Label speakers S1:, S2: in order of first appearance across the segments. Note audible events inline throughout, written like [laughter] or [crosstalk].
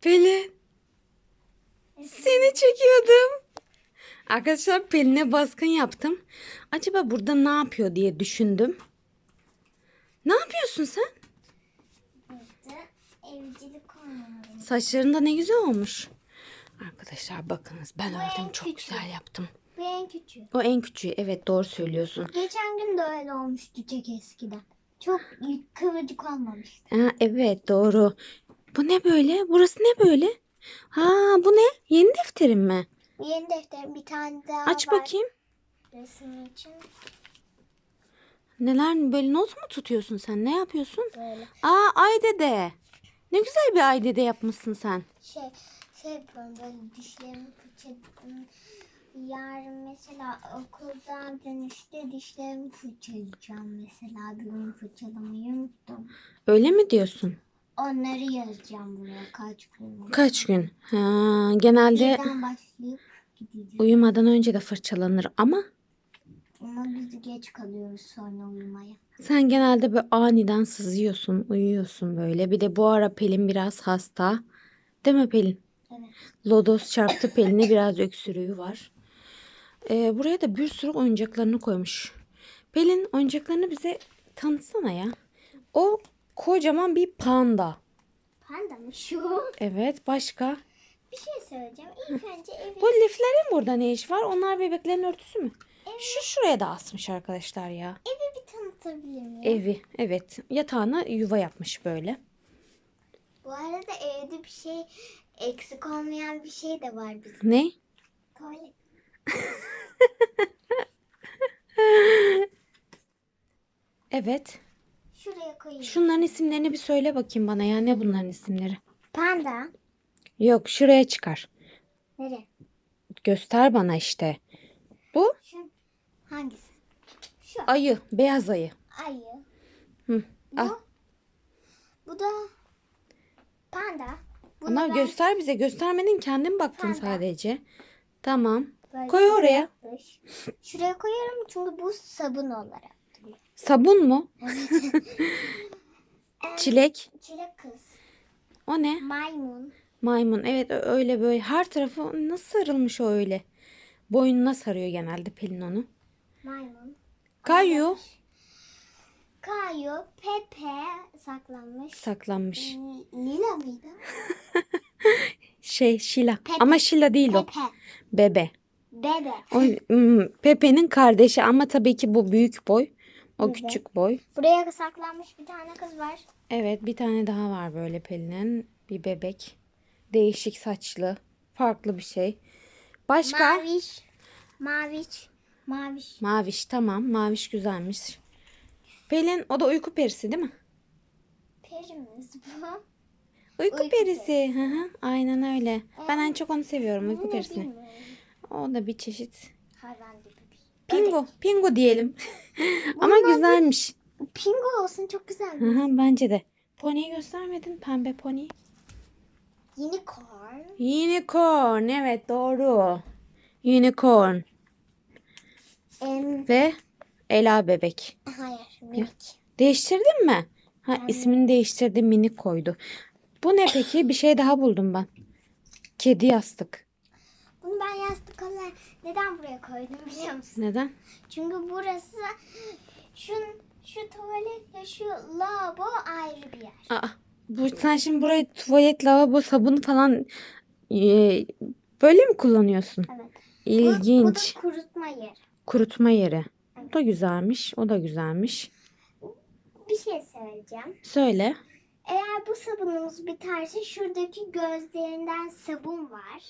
S1: Pelin. Seni çekiyordum. Arkadaşlar Pelin'e baskın yaptım. Acaba burada ne yapıyor diye düşündüm. Ne yapıyorsun sen?
S2: Burada evcilik oynuyorum.
S1: Saçların da ne güzel olmuş. Arkadaşlar bakınız ben ördüm çok
S2: küçüğü.
S1: güzel yaptım.
S2: Bu en küçüğü.
S1: O en küçüğü evet doğru söylüyorsun.
S2: Geçen gün de öyle olmuştu tek eskiden. Çok kıvırcık olmamıştı.
S1: Ha, evet doğru. Bu ne böyle? Burası ne böyle? Ha bu ne? Yeni defterim mi?
S2: Yeni defterim bir tane daha
S1: Aç
S2: var.
S1: bakayım.
S2: Resim için
S1: Neler böyle not mu tutuyorsun sen? Ne yapıyorsun?
S2: böyle
S1: Aa ay dede. Ne güzel bir ay dede yapmışsın sen.
S2: şey şey yapıyorum böyle dişlerimi fırçaladım. Yarın mesela okuldan dönüşte dişlerimi fırçalayacağım mesela. Bugün fırçalamayı unuttum.
S1: Öyle mi diyorsun?
S2: Onları yazacağım buraya kaç gün.
S1: Kaç gün? Ha, genelde
S2: Birden başlayıp gideceğim.
S1: uyumadan önce de fırçalanır ama
S2: Ama biz geç kalıyoruz sonra uyumaya.
S1: sen genelde böyle aniden sızıyorsun, uyuyorsun böyle. Bir de bu ara Pelin biraz hasta. Değil mi Pelin?
S2: Evet.
S1: Lodos çarptı Pelin'e biraz öksürüğü var. Ee, buraya da bir sürü oyuncaklarını koymuş. Pelin oyuncaklarını bize tanıtsana ya. O kocaman bir panda.
S2: Panda mı şu?
S1: Evet başka.
S2: Bir şey söyleyeceğim. İlk önce evi
S1: Bu liflerin burada ne iş var? Onlar bebeklerin örtüsü mü? Şu şuraya da asmış arkadaşlar ya.
S2: evi bir tanıtabilir miyim?
S1: Evi evet yatağına yuva yapmış böyle.
S2: Bu arada evde bir şey eksik olmayan bir şey de var bizim.
S1: Ne?
S2: Tuvalet. [laughs]
S1: Evet.
S2: Şuraya koyayım.
S1: Şunların isimlerini bir söyle bakayım bana ya. Ne bunların isimleri?
S2: Panda.
S1: Yok şuraya çıkar.
S2: Nereye?
S1: Göster bana işte. Bu
S2: Şu. Hangisi? Şu.
S1: ayı. Beyaz ayı.
S2: Ayı.
S1: Hı,
S2: Bu.
S1: al.
S2: Bu da panda. Bunu
S1: Ama
S2: ben
S1: göster bize. Göstermedin kendin baktın
S2: Panda.
S1: sadece. Tamam.
S2: böyle
S1: koy oraya.
S2: yapmış. Şuraya koyarım çünkü bu sabun olarak.
S1: Sabun mu?
S2: Evet. [laughs]
S1: Çilek.
S2: Çilek kız.
S1: O ne?
S2: Maymun.
S1: Maymun. Evet öyle böyle. Her tarafı nasıl sarılmış o öyle. Boynuna sarıyor genelde Pelin onu.
S2: Maymun.
S1: Kayu.
S2: Kayu, Pepe saklanmış.
S1: Saklanmış.
S2: Lila mıydı? [laughs]
S1: Şey Şila.
S2: Pepe.
S1: Ama Şila değil o.
S2: Pepe.
S1: Bebe.
S2: Bebe.
S1: O hmm, Pepe'nin kardeşi ama tabii ki bu büyük boy. O
S2: Evet.
S1: küçük boy.
S2: Buraya saklanmış bir tane kız var.
S1: Evet bir tane daha var böyle Pelin'in. Bir bebek. Değişik saçlı. Farklı bir şey. Başka?
S2: Maviş. Maviş. Maviş.
S1: Maviş tamam. Maviş güzelmiş. Pelin o da uyku perisi değil mi?
S2: Perimiz bu.
S1: Uyku,
S2: Uyku
S1: perisi. Hı hı, aynen öyle. Ben en çok onu seviyorum uyku perisini.
S2: bilmiyorum.
S1: O da bir çeşit.
S2: Hayvan gibi
S1: Pingo. Pingo diyelim. [laughs] Ama
S2: Bunun
S1: güzelmiş.
S2: Pingo olsun çok güzel.
S1: Hı hı, bence de. Pony'i göstermedin. Pembe pony.
S2: Unicorn.
S1: Unicorn. Evet doğru. Unicorn.
S2: Em,
S1: Ve Ela bebek.
S2: hayır minik.
S1: Değiştirdin mi? Ha ismini değiştirdi minik koydu. Bu ne peki? Bir şey daha buldum ben. Kedi yastık.
S2: Bunu ben yastık olarak neden buraya koydum [laughs] biliyor musun?
S1: Neden?
S2: Çünkü burası şu şu tuvaletle şu lavabo ayrı bir yer.
S1: Aa, bu sen şimdi burayı tuvalet, lavabo, sabunu falan e, böyle mi kullanıyorsun?
S2: Evet. Bu, bu
S1: İlginç.
S2: da kurutma yeri.
S1: Kurutma yeri. O da güzelmiş. O da güzelmiş.
S2: Bir şey söyleyeceğim.
S1: Söyle.
S2: Eğer bu sabunumuz biterse şuradaki gözlerinden sabun var.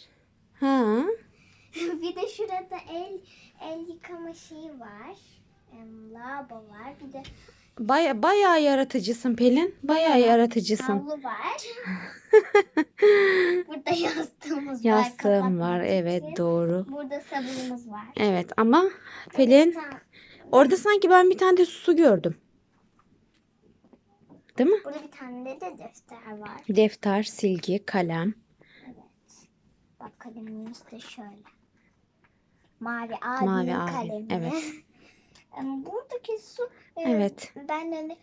S1: Ha. [laughs]
S2: bir de şurada el el yıkama şeyi var. Lavabo var. Bir de
S1: Baya, bayağı yaratıcısın Pelin. Bayağı yaratıcısın.
S2: havlu var. [laughs] Burada yastığımız var.
S1: Yastığım var.
S2: kapatmak
S1: Evet
S2: için.
S1: doğru.
S2: Burada sabunumuz var.
S1: Evet ama Pelin
S2: Tamam.
S1: orada sanki ben bir tane de su gördüm. Değil mi?
S2: Burada bir tane de, de defter var.
S1: Defter, silgi, kalem.
S2: Evet. Bak kalemimiz de şöyle. Mavi abimin
S1: Mavi abi,
S2: kalemi.
S1: evet. [laughs]
S2: Buradaki su e,
S1: Evet.
S2: ben hani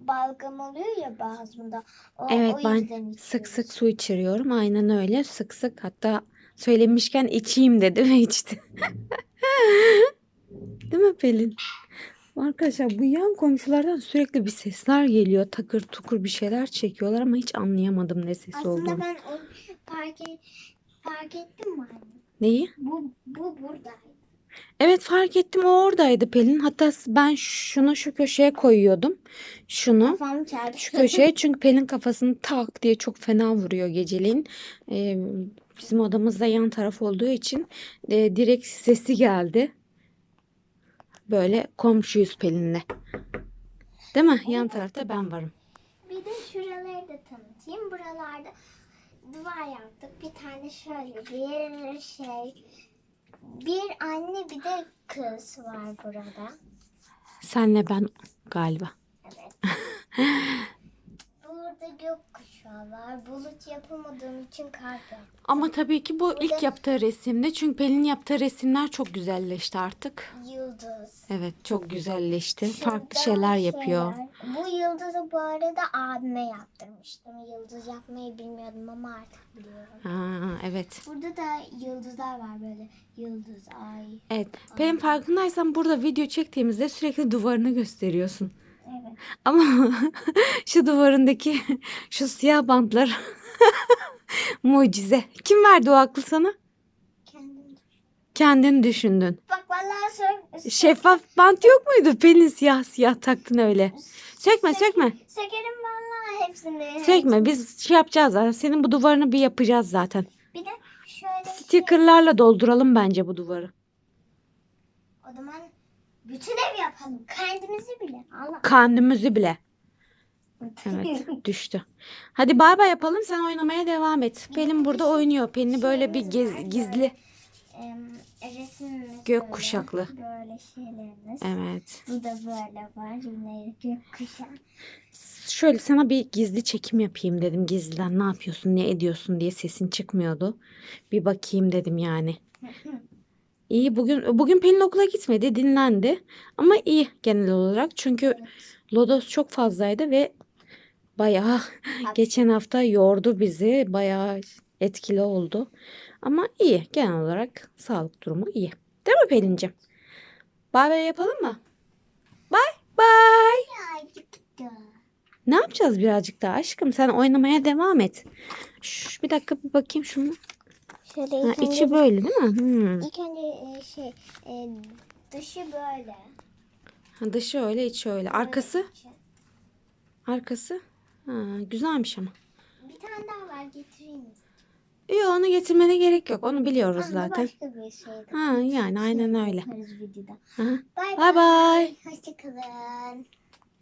S2: balgam oluyor ya bazımda. O,
S1: Evet
S2: o
S1: ben
S2: yüzden
S1: sık sık su içiriyorum. Aynen öyle. Sık sık hatta söylemişken içeyim dedi ve içti. [laughs] Değil mi Pelin? Arkadaşlar bu yan komşulardan sürekli bir sesler geliyor. Takır tukur bir şeyler çekiyorlar ama hiç anlayamadım ne sesi
S2: Aslında
S1: olduğunu.
S2: ben o fark, et, fark ettim mi anne?
S1: Neyi?
S2: Bu, bu buradaydı.
S1: Evet fark ettim o oradaydı Pelin. Hatta ben şunu şu köşeye koyuyordum. Şunu.
S2: Kafam çarptı.
S1: Şu köşeye [laughs] çünkü Pelin kafasını tak diye çok fena vuruyor geceliğin. Ee, bizim odamız da yan taraf olduğu için e, direkt sesi geldi. Böyle komşuyuz Pelin'le. Değil mi? Yan tarafta ben varım.
S2: Bir de şuraları da tanıtayım. Buralarda duvar yaptık. Bir tane şöyle bir şey. Bir anne bir de kız var burada.
S1: Senle ben galiba.
S2: Evet. [laughs] Gökkuşağı var. Bulut yapamadığım için kar yaptım.
S1: Ama tabii ki bu ilk
S2: Burada-
S1: yaptığı resimde. Çünkü Pelin yaptığı resimler çok güzelleşti artık.
S2: Yıldız.
S1: Evet çok güzelleşti. Farklı
S2: Şurada
S1: şeyler yapıyor.
S2: şeyler. Bu yıldızı bu arada abime yaptırmıştım. Yıldız yapmayı bilmiyordum ama artık biliyorum.
S1: Aa, evet.
S2: Burada da yıldızlar var böyle. Yıldız, ay.
S1: Evet. Pelin farkındaysan burada video çektiğimizde sürekli duvarını gösteriyorsun. [laughs] Ama şu duvarındaki [laughs] şu siyah bantlar [laughs] mucize. Kim verdi o aklı sana?
S2: Kendim.
S1: Kendin düşündün.
S2: Bak vallahi sök,
S1: Şeffaf bant yok muydu? Pelin siyah siyah taktın öyle. Sökme sökme.
S2: sökerim vallahi hepsini.
S1: Sökme biz şey yapacağız zaten. Senin bu duvarını bir yapacağız zaten.
S2: Bir de şöyle şey,
S1: Stickerlarla dolduralım bence bu duvarı.
S2: o zaman bütün ev yapalım. Kendimizi bile. Allah.
S1: Kendimizi bile. Evet düştü. Hadi bay bay yapalım sen oynamaya devam et. Pelin burada oynuyor. Pelin'i böyle bir gez- gizli.
S2: Resimimiz
S1: Gök
S2: böyle.
S1: kuşaklı.
S2: Böyle şeylerimiz.
S1: Evet.
S2: Bu da böyle var. Yine gökkuşağı.
S1: Şöyle sana bir gizli çekim yapayım dedim. Gizliden ne yapıyorsun, ne ediyorsun diye sesin çıkmıyordu. Bir bakayım dedim yani. [laughs] İyi bugün bugün Pelin okula gitmedi, dinlendi. Ama iyi genel olarak. Çünkü lodos çok fazlaydı ve bayağı geçen hafta yordu bizi. Bayağı etkili oldu. Ama iyi genel olarak sağlık durumu iyi. Değil mi Pelin'ciğim? Bay bay yapalım mı? Bay bay. Ne yapacağız birazcık daha aşkım? Sen oynamaya devam et. Şş, bir dakika bir bakayım şunu.
S2: Şöyle
S1: Ha,
S2: ilk önce,
S1: içi böyle değil mi? Hmm.
S2: ilk önce e, şey e, dışı böyle.
S1: Ha, dışı öyle içi öyle. Arkası?
S2: İçi.
S1: Arkası? Ha, güzelmiş ama.
S2: Bir tane daha var getireyim?
S1: Yok onu getirmene gerek yok. Onu biliyoruz
S2: Ama
S1: zaten.
S2: başka bir şey.
S1: Ha yani aynen öyle.
S2: Videoda.
S1: Aha.
S2: Bay
S1: Bay bay.
S2: Hoşçakalın.